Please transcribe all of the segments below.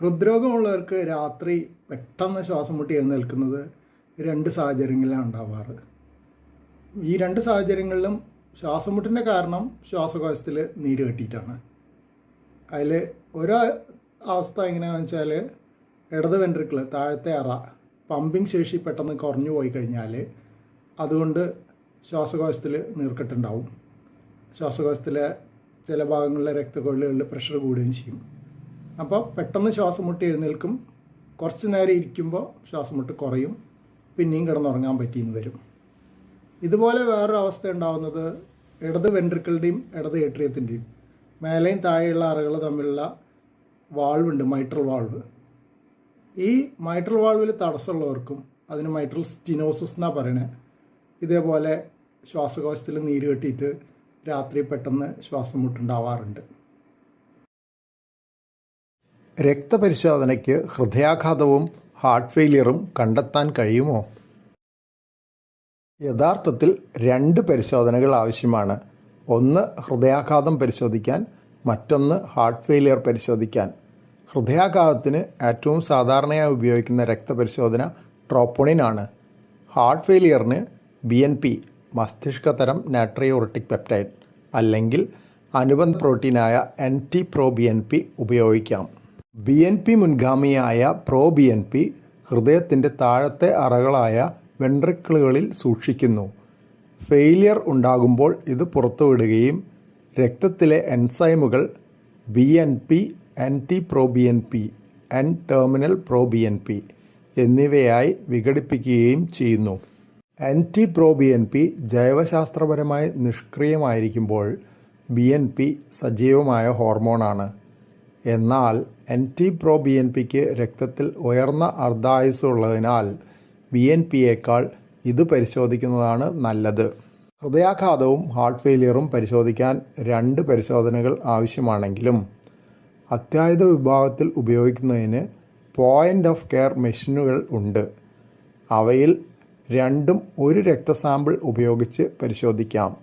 ഹൃദ്രോഗമുള്ളവർക്ക് രാത്രി പെട്ടെന്ന് ശ്വാസം മുട്ടി എഴുന്നേൽക്കുന്നത് രണ്ട് സാഹചര്യങ്ങളിലാണ് ഉണ്ടാവാറ്. ഈ രണ്ട് സാഹചര്യങ്ങളിലും ശ്വാസം മുട്ടിന്റെ കാരണം ശ്വാസകോശത്തിൽ നീര് കെട്ടിയിട്ടാണ്. അതിൽ ഒരു അവസ്ഥ എങ്ങനെയാണെന്ന് വെച്ചാൽ ഇടത് വെൻട്രിക്കിൾ താഴത്തെ അറ പമ്പിങ് ശേഷി പെട്ടെന്ന് കുറഞ്ഞു പോയി കഴിഞ്ഞാൽ അതുകൊണ്ട് ശ്വാസകോശത്തിൽ നീർക്കെട്ടുണ്ടാവും ശ്വാസകോശത്തിലെ ചില ഭാഗങ്ങളിലെ രക്തക്കൊള്ളുകളിൽ പ്രഷർ കൂടുകയും ചെയ്യും. അപ്പോൾ പെട്ടെന്ന് ശ്വാസം മുട്ടി എഴുന്നേൽക്കും. കുറച്ച് നേരം ഇരിക്കുമ്പോൾ ശ്വാസം മുട്ട് കുറയും. പിന്നെയും കിടന്നുറങ്ങാൻ പറ്റിയെന്ന് വരും. ഇതുപോലെ വേറൊരു അവസ്ഥ ഉണ്ടാവുന്നത് ഇടത് വെൻട്രിക്കിളുടെയും ഇടത് ഏട്രിയത്തിന്റെയും. മേലെയും താഴെയുള്ള അറകൾ തമ്മിലുള്ള വാൾവുണ്ട് മൈട്രൽ വാൾവ്. ഈ മൈട്രൽ വാൾവിൽ തടസ്സമുള്ളവർക്കും അതിന് മൈട്രൽ സ്റ്റിനോസിസ് എന്നാണ് പറയണേ. ഇതേപോലെ ശ്വാസകോശത്തിൽ നീര് കെട്ടിയിട്ട് രാത്രി പെട്ടെന്ന് ശ്വാസം മുട്ടുണ്ടാവാറുണ്ട് രക്തപരിശോധനയ്ക്ക് ഹൃദയാഘാതവും ഹാർട്ട് ഫെയിലിയറും കണ്ടെത്താൻ കഴിയുമോ? യഥാർത്ഥത്തിൽ രണ്ട് പരിശോധനകൾ ആവശ്യമാണ്. ഒന്ന് ഹൃദയാഘാതം പരിശോധിക്കാൻ മറ്റൊന്ന് ഹാർട്ട് ഫെയിലിയർ പരിശോധിക്കാൻ. ഹൃദയാഘാതത്തിന് ഏറ്റവും സാധാരണയായി ഉപയോഗിക്കുന്ന രക്തപരിശോധന ട്രോപ്പോണിൻ ആണ്. ഹാർട്ട് ഫെയിലിയറിന് ബി എൻ പി മസ്തിഷ്കതരം നാട്രിയോറിറ്റിക് പെപ്റ്റൈഡ് അല്ലെങ്കിൽ അനുബന്ധ പ്രോട്ടീനായ N T pro B N P ഉപയോഗിക്കാം. ബി എൻ പി മുൻഗാമിയായ പ്രോ ബി എൻ പി ഹൃദയത്തിന്റെ താഴത്തെ അറകളായ വെൻട്രിക്കിളുകളിൽ സൂക്ഷിക്കുന്നു. ഫെയിലിയർ ഉണ്ടാകുമ്പോൾ ഇത് പുറത്തുവിടുകയും രക്തത്തിലെ എൻസൈമുകൾ B N P T pro B N P N terminal pro B N P എന്നിവയായി വിഘടിപ്പിക്കുകയും ചെയ്യുന്നു. T pro B N P ജൈവശാസ്ത്രപരമായി നിഷ്ക്രിയമായിരിക്കുമ്പോൾ ബി എൻ പി സജീവമായ ഹോർമോണാണ്. എന്നാൽ എൻ പ്രോ ബി എൻ പിക്ക് രക്തത്തിൽ ഉയർന്ന അർദ്ധായുസ് ഉള്ളതിനാൽ ബി എൻ പിയേക്കാൾ ഇത് പരിശോധിക്കുന്നതാണ് നല്ലത്. ഹൃദയാഘാതവും ഹാർട്ട് ഫെയിലിയറും പരിശോധിക്കാൻ രണ്ട് പരിശോധനകൾ ആവശ്യമാണെങ്കിലും അത്യാഹിത വിഭാഗത്തിൽ ഉപയോഗിക്കുന്നതിന് പോയിന്റ് ഓഫ് കെയർ മെഷീനുകൾ ഉണ്ട്. അവയിൽ രണ്ടും ഒരു രക്തസാമ്പിൾ ഉപയോഗിച്ച് പരിശോധിക്കാം.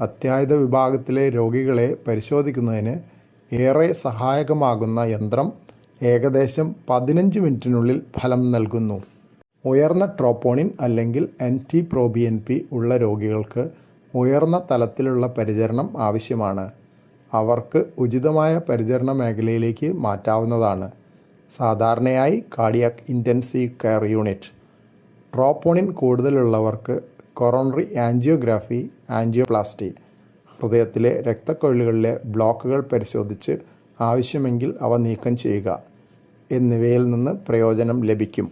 അത്യാഹിത വിഭാഗത്തിലെ രോഗികളെ പരിശോധിക്കുന്നതിന് ഏറെ സഹായകമാകുന്ന യന്ത്രം ഏകദേശം പതിനഞ്ച് മിനിറ്റിനുള്ളിൽ ഫലം നൽകുന്നു. ഉയർന്ന ട്രോപ്പോണിൻ അല്ലെങ്കിൽ N T pro B N P ഉള്ള രോഗികൾക്ക് ഉയർന്ന തലത്തിലുള്ള പരിചരണം ആവശ്യമാണ്. അവർക്ക് ഉചിതമായ പരിചരണ മേഖലയിലേക്ക് മാറ്റാവുന്നതാണ്. സാധാരണയായി cardiac intensive care unit troponin കൂടുതലുള്ളവർക്ക് coronary angiography angioplasty ഹൃദയത്തിലെ രക്തക്കൊഴലുകളിലെ ബ്ലോക്കുകൾ പരിശോധിച്ച് ആവശ്യമെങ്കിൽ അവ നീക്കം ചെയ്യുക. എന്നിവയിൽ നിന്ന് പ്രയോജനം ലഭിക്കും.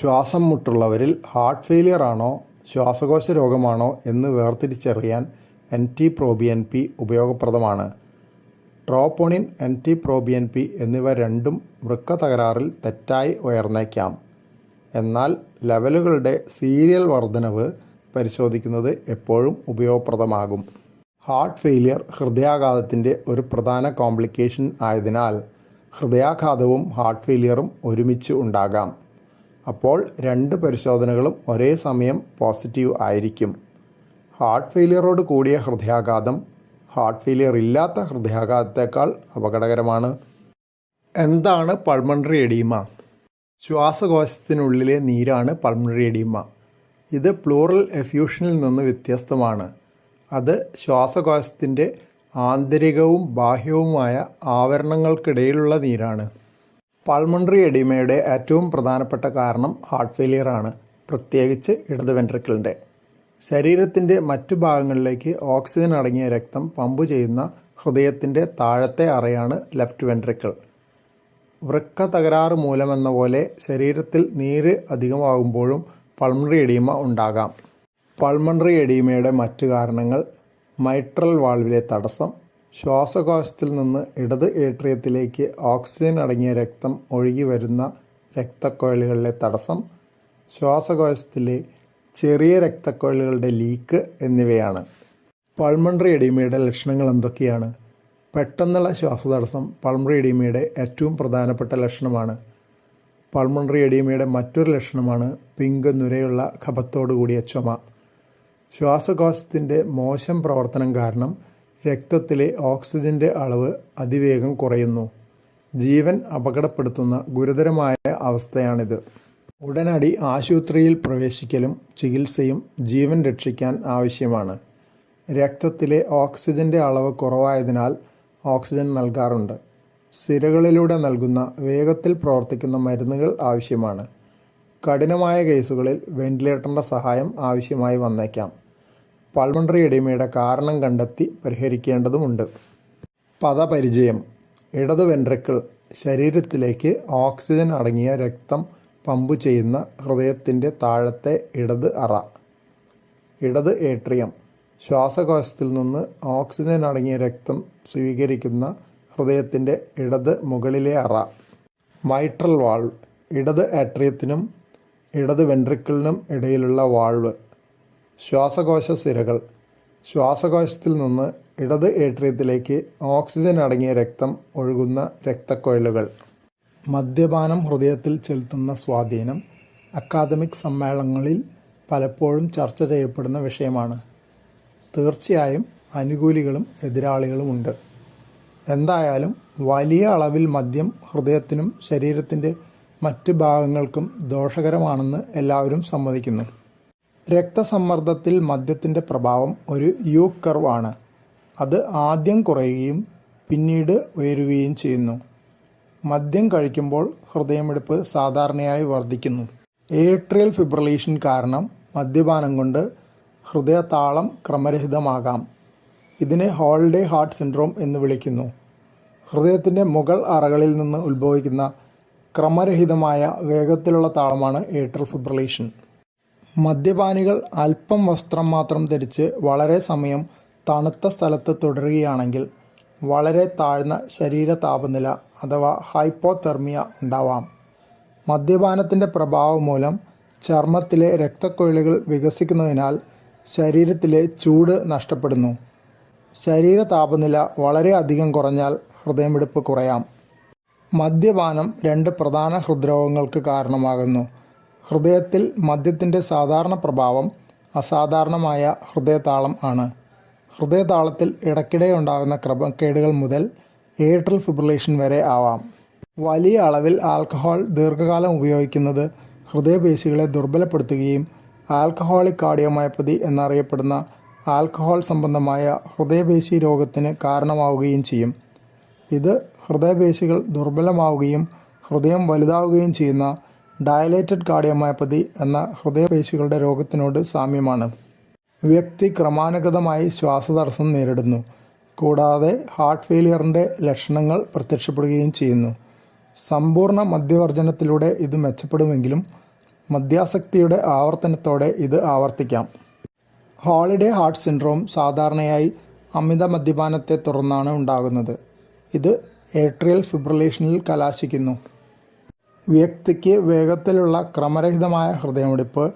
ശ്വാസം മുട്ടുള്ളവരിൽ ഹാർട്ട് ഫെയിലിയർ ആണോ ശ്വാസകോശ രോഗമാണോ എന്ന് വേർതിരിച്ചറിയാൻ എൻ ടി പി ഉപയോഗപ്രദമാണ്. ട്രോപ്പോണിൻ എൻ ടി പി എന്നിവ രണ്ടും വൃക്ക തകരാറിൽ തെറ്റായി ഉയർന്നേക്കാം. എന്നാൽ ലെവലുകളുടെ സീരിയൽ വർധനവ് പരിശോധിക്കുന്നത് എപ്പോഴും ഉപയോഗപ്രദമാകും. ഹാർട്ട് ഫെയിലിയർ ഹൃദയാഘാതത്തിന്റെ ഒരു പ്രധാന കോംപ്ലിക്കേഷൻ ആയതിനാൽ ഹൃദയാഘാതവും ഹാർട്ട് ഫെയിലിയറും ഒരുമിച്ച് ഉണ്ടാകാം. അപ്പോൾ രണ്ട് പരിശോധനകളും ഒരേ സമയം പോസിറ്റീവ് ആയിരിക്കും. ഹാർട്ട് ഫെയിലിയറോട് കൂടിയ ഹൃദയാഘാതം ഹാർട്ട് ഫെയിലിയർ ഇല്ലാത്ത ഹൃദയാഘാതത്തേക്കാൾ അപകടകരമാണ്. എന്താണ് പൾമണറി എഡീമ? ശ്വാസകോശത്തിനുള്ളിലെ നീരാണ് പൾമണറി എഡീമ. ഇത് പ്ലൂറൽ എഫ്യൂഷനിൽ നിന്ന് വ്യത്യസ്തമാണ്. അത് ശ്വാസകോശത്തിന്റെ ആന്തരികവും ബാഹ്യവുമായ ആവരണങ്ങൾക്കിടയിലുള്ള നീരാണ്. പൾമണറി എഡിമയുടെ ഏറ്റവും പ്രധാനപ്പെട്ട കാരണം ഹാർട്ട് ഫെയിലിയർ ആണ് പ്രത്യേകിച്ച് ഇടത് വെൻട്രിക്കിളിന്റെ. ശരീരത്തിന്റെ മറ്റു ഭാഗങ്ങളിലേക്ക് ഓക്സിജൻ അടങ്ങിയ രക്തം പമ്പ് ചെയ്യുന്ന ഹൃദയത്തിന്റെ താഴത്തെ അറയാണ് ലെഫ്റ്റ് വെൻട്രിക്കിൾ. വൃക്ക തകരാറ് മൂലമെന്ന പോലെ ശരീരത്തിൽ നീര് അധികമാകുമ്പോഴും പൾമണറി എഡീമ ഉണ്ടാകാം. പൾമണറി എഡീമയുടെ മറ്റ് കാരണങ്ങൾ മൈട്രൽ വാൾവിലെ തടസ്സം ശ്വാസകോശത്തിൽ നിന്ന് ഇടത് ഏട്രിയത്തിലേക്ക് ഓക്സിജൻ അടങ്ങിയ രക്തം ഒഴുകി വരുന്ന രക്തക്കൊഴലുകളിലെ തടസ്സം ശ്വാസകോശത്തിലെ ചെറിയ രക്തക്കൊഴലുകളുടെ ലീക്ക് എന്നിവയാണ്. പൾമണറി എഡീമയുടെ ലക്ഷണങ്ങൾ എന്തൊക്കെയാണ്? പെട്ടെന്നുള്ള ശ്വാസതടസ്സം പൾമണറി എഡീമയുടെ ഏറ്റവും പ്രധാനപ്പെട്ട ലക്ഷണമാണ്. പൾമണറി എഡീമയുടെ മറ്റൊരു ലക്ഷണമാണ് പിങ്ക് നുരയുള്ള കഫത്തോടു കൂടിയ ചുമ. ശ്വാസകോശത്തിന്റെ മോശം പ്രവർത്തനം കാരണം രക്തത്തിലെ ഓക്സിജന്റെ അളവ് അതിവേഗം കുറയുന്നു. ജീവൻ അപകടപ്പെടുത്തുന്ന ഗുരുതരമായ അവസ്ഥയാണിത്. ഉടനടി ആശുപത്രിയിൽ പ്രവേശിക്കലും ചികിത്സയും ജീവൻ രക്ഷിക്കാൻ ആവശ്യമാണ്. രക്തത്തിലെ ഓക്സിജന്റെ അളവ് കുറവായതിനാൽ ഓക്സിജൻ നൽകാറുണ്ട്. സിരകളിലൂടെ നൽകുന്ന വേഗത്തിൽ പ്രവർത്തിക്കുന്ന മരുന്നുകൾ ആവശ്യമാണ്. കഠിനമായ കേസുകളിൽ വെന്റിലേറ്ററിന്റെ സഹായം ആവശ്യമായി വന്നേക്കാം. പൾമണറി എഡിമയുടെ കാരണം കണ്ടെത്തി പരിഹരിക്കേണ്ടതുണ്ട് പദപരിചയം. ഇടത് വെൻട്രിക്കിൾ ശരീരത്തിലേക്ക് ഓക്സിജൻ അടങ്ങിയ രക്തം പമ്പ് ചെയ്യുന്ന ഹൃദയത്തിന്റെ താഴത്തെ ഇടത് അറ. ഇടത് ഏട്രിയം. ശ്വാസകോശത്തിൽ നിന്ന് ഓക്സിജൻ അടങ്ങിയ രക്തം സ്വീകരിക്കുന്ന ഹൃദയത്തിന്റെ ഇടത് മുകളിലെ അറ. Mitral valve. ഇടത് ആട്രിയത്തിനും ഇടത് വെൻട്രിക്കിളിനും ഇടയിലുള്ള വാൾവ്. ശ്വാസകോശ സിരകൾ. ശ്വാസകോശത്തിൽ നിന്ന് ഇടത് ഏട്രിയത്തിലേക്ക് ഓക്സിജൻ അടങ്ങിയ രക്തം ഒഴുകുന്ന രക്തക്കൊഴലുകൾ മദ്യപാനം ഹൃദയത്തിൽ ചെലുത്തുന്ന സ്വാധീനം അക്കാദമിക് സമ്മേളനങ്ങളിൽ പലപ്പോഴും ചർച്ച ചെയ്യപ്പെടുന്ന വിഷയമാണ്. തീർച്ചയായും അനുകൂലികളും എതിരാളികളുമുണ്ട് എന്തായാലും വലിയ അളവിൽ മദ്യം ഹൃദയത്തിനും ശരീരത്തിന്റെ മറ്റ് ഭാഗങ്ങൾക്കും ദോഷകരമാണെന്ന് എല്ലാവരും സമ്മതിക്കുന്നു. രക്തസമ്മർദ്ദത്തിൽ മദ്യത്തിന്റെ പ്രഭാവം ഒരു യു കർവ് ആണ് അത് ആദ്യം കുറയുകയും പിന്നീട് ഉയരുകയും ചെയ്യുന്നു. മദ്യം കഴിക്കുമ്പോൾ ഹൃദയമിടിപ്പ് സാധാരണയായി വർദ്ധിക്കുന്നു. ഏട്രിയൽ ഫിബ്രിലേഷൻ കാരണം മദ്യപാനം കൊണ്ട് ഹൃദയതാളം ക്രമരഹിതമാകാം. ഇതിനെ ഹോൾഡേ ഹാർട്ട് സിൻഡ്രോം എന്ന് വിളിക്കുന്നു. ഹൃദയത്തിന്റെ മുകൾ അറകളിൽ നിന്ന് ഉത്ഭവിക്കുന്ന ക്രമരഹിതമായ വേഗത്തിലുള്ള താളമാണ് ഏട്രൽ ഫിബ്രിലേഷൻ. മദ്യപാനികൾ അല്പം വസ്ത്രം മാത്രം ധരിച്ച് വളരെ സമയം തണുത്ത സ്ഥലത്ത് തുടരുകയാണെങ്കിൽ വളരെ താഴ്ന്ന ശരീര താപനില അഥവാ ഹൈപ്പോതെർമിയ ഉണ്ടാവാം. മദ്യപാനത്തിന്റെ പ്രഭാവം മൂലം ചർമ്മത്തിലെ രക്തക്കൊഴലുകൾ വികസിക്കുന്നതിനാൽ ശരീരത്തിലെ ചൂട് നഷ്ടപ്പെടുന്നു. ശരീര താപനില വളരെ അധികം കുറഞ്ഞാൽ ഹൃദയമിടിപ്പ് കുറയാം. മദ്യപാനം രണ്ട് പ്രധാന ഹൃദ്രോഗങ്ങൾക്ക് കാരണമാകുന്നു. ഹൃദയത്തിൽ മദ്യത്തിന്റെ സാധാരണ പ്രഭാവം അസാധാരണമായ ഹൃദയതാളം ആണ്. ഹൃദയതാളത്തിൽ ഇടയ്ക്കിടെ ഉണ്ടാകുന്ന ക്രമക്കേടുകൾ മുതൽ ഏട്രൽ ഫിബ്രിലേഷൻ വരെ ആവാം. വലിയ അളവിൽ ആൽക്കഹോൾ ദീർഘകാലം ഉപയോഗിക്കുന്നത് ഹൃദയപേശികളെ ദുർബലപ്പെടുത്തുകയും ആൽക്കഹോളിക് കാർഡിയോമയോപ്പതി എന്നറിയപ്പെടുന്ന ആൽക്കഹോൾ സംബന്ധമായ ഹൃദയപേശി രോഗത്തിന് കാരണമാവുകയും ചെയ്യും. ഇത് ഹൃദയപേശികൾ ദുർബലമാവുകയും ഹൃദയം വലുതാവുകയും ചെയ്യുന്ന ഡയലേറ്റഡ് കാർഡിയോമയോപ്പതി എന്ന ഹൃദയപേശികളുടെ രോഗത്തിനോട് സാമ്യമാണ്. വ്യക്തി ക്രമാനുഗതമായി ശ്വാസതടസ്സം നേരിടുന്നു. കൂടാതെ ഹാർട്ട് ഫെയിലിയറിന്റെ ലക്ഷണങ്ങൾ പ്രത്യക്ഷപ്പെടുകയും ചെയ്യുന്നു. സമ്പൂർണ മദ്യവർജനത്തിലൂടെ ഇത് മെച്ചപ്പെടുമെങ്കിലും മദ്യാസക്തിയുടെ ആവർത്തനത്തോടെ ഇത് ആവർത്തിക്കാം. ഹോളിഡേ ഹാർട്ട് സിൻഡ്രോം സാധാരണയായി അമിത മദ്യപാനത്തെ തുടർന്നാണ് ഉണ്ടാകുന്നത്. ഇത് ഏട്രിയൽ ഫിബ്രിലേഷനിൽ കലാശിക്കുന്നു. വ്യക്തിക്ക് വേഗത്തിലുള്ള ക്രമരഹിതമായ ഹൃദയമിടിപ്പ്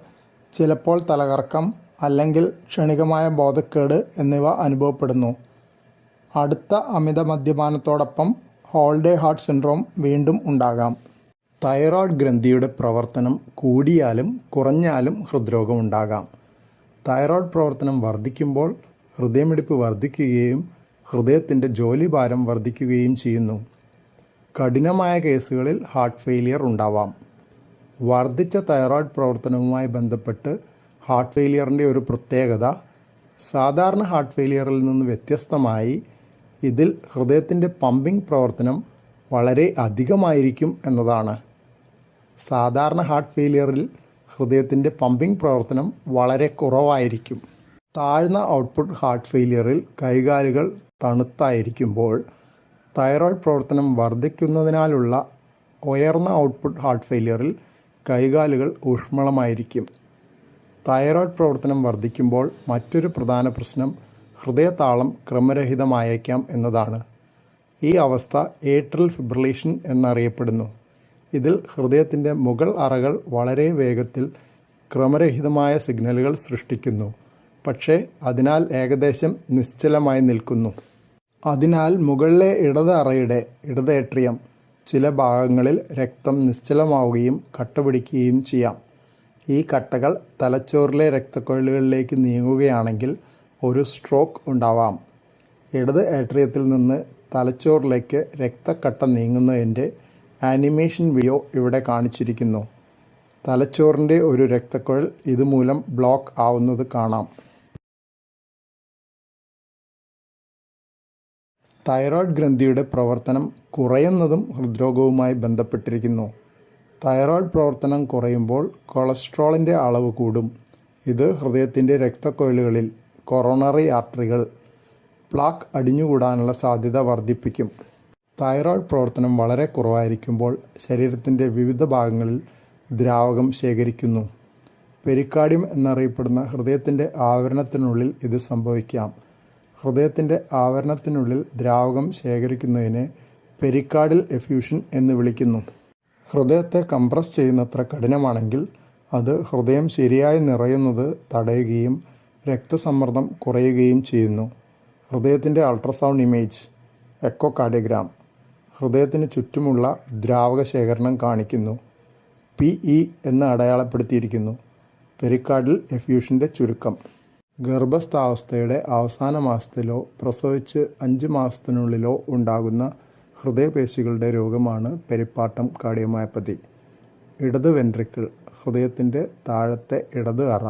ചിലപ്പോൾ തലകറക്കം അല്ലെങ്കിൽ ക്ഷണികമായ ബോധക്കേട് എന്നിവ അനുഭവപ്പെടുന്നു. അടുത്ത അമിത മദ്യപാനത്തോടൊപ്പം ഹോൾഡേ ഹാർട്ട് സിൻഡ്രോം വീണ്ടും ഉണ്ടാകാം. തൈറോയ്ഡ് ഗ്രന്ഥിയുടെ പ്രവർത്തനം കൂടിയാലും കുറഞ്ഞാലും ഹൃദ്രോഗമുണ്ടാകാം തൈറോയ്ഡ് പ്രവർത്തനം വർദ്ധിക്കുമ്പോൾ ഹൃദയമിടിപ്പ് വർദ്ധിക്കുകയും ഹൃദയത്തിന്റെ ജോലിഭാരം വർദ്ധിക്കുകയും ചെയ്യുന്നു. കഠിനമായ കേസുകളിൽ ഹാർട്ട് ഫെയിലിയർ ഉണ്ടാവാം. വർദ്ധിച്ച തൈറോയ്ഡ് പ്രവർത്തനവുമായി ബന്ധപ്പെട്ട് ഹാർട്ട് ഫെയിലിയറിന്റെ ഒരു പ്രത്യേകത സാധാരണ ഹാർട്ട് ഫെയിലിയറിൽ നിന്ന് വ്യത്യസ്തമായി ഇതിൽ ഹൃദയത്തിന്റെ പമ്പിംഗ് പ്രവർത്തനം വളരെ അധികമായിരിക്കും എന്നതാണ്. സാധാരണ ഹാർട്ട് ഫെയിലിയറിൽ ഹൃദയത്തിന്റെ പമ്പിംഗ് പ്രവർത്തനം വളരെ കുറവായിരിക്കും. താഴ്ന്ന ഔട്ട്പുട്ട് ഹാർട്ട് ഫെയിലിയറിൽ കൈകാലുകൾ തണുത്തായിരിക്കുമ്പോൾ തൈറോയ്ഡ് പ്രവർത്തനം വർദ്ധിക്കുന്നതിനാലുള്ള ഉയർന്ന ഔട്ട്പുട്ട് ഹാർട്ട് ഫെയിലിയറിൽ കൈകാലുകൾ ഊഷ്മളമായിരിക്കും. തൈറോയ്ഡ് പ്രവർത്തനം വർദ്ധിക്കുമ്പോൾ മറ്റൊരു പ്രധാന പ്രശ്നം ഹൃദയതാളം ക്രമരഹിതമായേക്കാം എന്നതാണ്. ഈ അവസ്ഥ ഏട്രൽ ഫിബ്രിലേഷൻ എന്നറിയപ്പെടുന്നു. ഇതിൽ ഹൃദയത്തിന്റെ മുകൾ അറകൾ വളരെ വേഗത്തിൽ ക്രമരഹിതമായ സിഗ്നലുകൾ സൃഷ്ടിക്കുന്നു. പക്ഷേ അതിനാൽ ഏകദേശം നിശ്ചലമായി നിൽക്കുന്നു. അതിനാൽ മുകളിലെ ഇടത് അറയുടെ ഇടത് ചില ഭാഗങ്ങളിൽ രക്തം നിശ്ചലമാവുകയും കട്ട പിടിക്കുകയും ചെയ്യാം. ഈ കട്ടകൾ തലച്ചോറിലെ രക്തക്കൊഴലുകളിലേക്ക് നീങ്ങുകയാണെങ്കിൽ ഒരു സ്ട്രോക്ക് ഉണ്ടാവാം. ഇടത് ഏട്രിയത്തിൽ നിന്ന് തലച്ചോറിലേക്ക് രക്തക്കട്ട നീങ്ങുന്നതിന്റെ ആനിമേഷൻ വീഡിയോ ഇവിടെ കാണിച്ചിരിക്കുന്നു. തലച്ചോറിന്റെ ഒരു രക്തക്കുഴൽ ഇതുമൂലം ബ്ലോക്ക് ആവുന്നത് കാണാം. തൈറോയ്ഡ് ഗ്രന്ഥിയുടെ പ്രവർത്തനം കുറയുന്നതും ഹൃദ്രോഗവുമായി ബന്ധപ്പെട്ടിരിക്കുന്നു. തൈറോയ്ഡ് പ്രവർത്തനം കുറയുമ്പോൾ കൊളസ്ട്രോളിന്റെ അളവ് കൂടും. ഇത് ഹൃദയത്തിന്റെ രക്തക്കൊഴലുകളിൽ കൊറോണറി ആർട്ടറികൾ പ്ലാക്ക് അടിഞ്ഞുകൂടാനുള്ള സാധ്യത വർദ്ധിപ്പിക്കും. തൈറോയ്ഡ് പ്രവർത്തനം വളരെ കുറവായിരിക്കുമ്പോൾ ശരീരത്തിന്റെ വിവിധ ഭാഗങ്ങളിൽ ദ്രാവകം ശേഖരിക്കുന്നു. പെരിക്കാർഡിയം എന്നറിയപ്പെടുന്ന ഹൃദയത്തിന്റെ ആവരണത്തിനുള്ളിൽ ഇത് സംഭവിക്കാം. ഹൃദയത്തിന്റെ ആവരണത്തിനുള്ളിൽ ദ്രാവകം ശേഖരിക്കുന്നതിനെ പെരിക്കാർഡിൽ എഫ്യൂഷൻ എന്ന് വിളിക്കുന്നു. ഹൃദയത്തെ കംപ്രസ് ചെയ്യുന്നത്ര കഠിനമാണെങ്കിൽ അത് ഹൃദയം ശരിയായി നിറയുന്നത് തടയുകയും രക്തസമ്മർദ്ദം കുറയുകയും ചെയ്യുന്നു. ഹൃദയത്തിന്റെ അൾട്രാസൗണ്ട് ഇമേജ് എക്കോ കാർഡിയോഗ്രാം ഹൃദയത്തിന് ചുറ്റുമുള്ള ദ്രാവക ശേഖരണം കാണിക്കുന്നു. പി ഇ എന്ന് അടയാളപ്പെടുത്തിയിരിക്കുന്നു. പെരിക്കാർഡിൽ എഫ്യൂഷന്റെ ചുരുക്കം. ഗർഭസ്ഥാവസ്ഥയുടെ അവസാന മാസത്തിലോ പ്രസവിച്ച് അഞ്ച് മാസത്തിനുള്ളിലോ ഉണ്ടാകുന്ന ഹൃദയപേശികളുടെ രോഗമാണ് പെരിപ്പാട്ടം കാർഡിയോമയോപ്പതി. ഇടത് വെൻട്രിക്കിൾ ഹൃദയത്തിന്റെ താഴത്തെ ഇടത് അറ